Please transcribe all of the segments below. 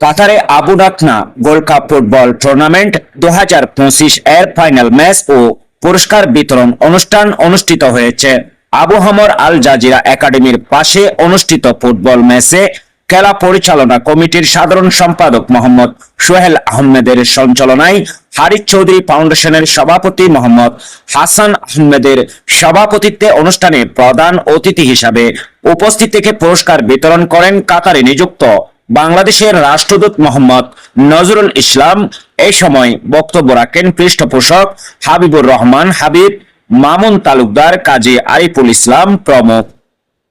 কাতারে আবু ডাকনা gold cup football tournament দু এর ফাইনাল ম্যাচ ও পুরস্কার বিতরণ অনুষ্ঠান অনুষ্ঠিত হয়েছে। আবু হামর আল জাজিরা একাডেমির পাশে অনুষ্ঠিত ফুটবল ম্যাচে খেলা পরিচালনা কমিটির সাধারণ সম্পাদক মোহাম্মদ সোহেল আহমেদের সঞ্চালনায় হারিস চৌধুরী ফাউন্ডেশনের সভাপতি মোহাম্মদ হাসান আহমেদের সভাপতিত্বে অনুষ্ঠানে প্রধান অতিথি হিসাবে উপস্থিত থেকে পুরস্কার বিতরণ করেন কাতারে নিযুক্ত বাংলাদেশের রাষ্ট্রদূত মোহাম্মদ নজরুল ইসলাম এই সময় বক্তব্য রাখেন পৃষ্ঠপোষক হাবিবুর রহমান হাবিব, মামুন তালুকদার কাজী আরিফুল ইসলাম প্রমুখ।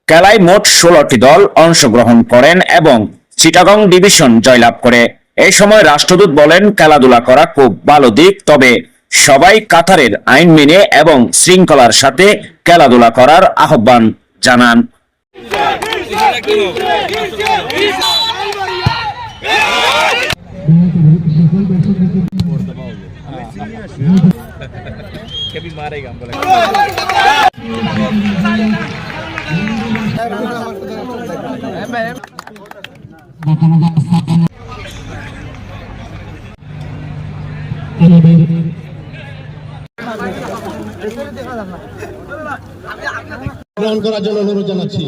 খেলায় মোট ষোলোটি দল অংশগ্রহণ করেন এবং চিটাগং ডিভিশন জয়লাভ করে। এই সময় রাষ্ট্রদূত বলেন, খেলাধুলা করা খুব ভালো দিক, তবে সবাই কাতারের আইন মেনে এবং শৃঙ্খলার সাথে খেলাধুলা করার আহ্বান জানান। कभी मारेगा हमको लगता है। গ্রহণ করার জন্য অনুরোধ জানাচ্ছি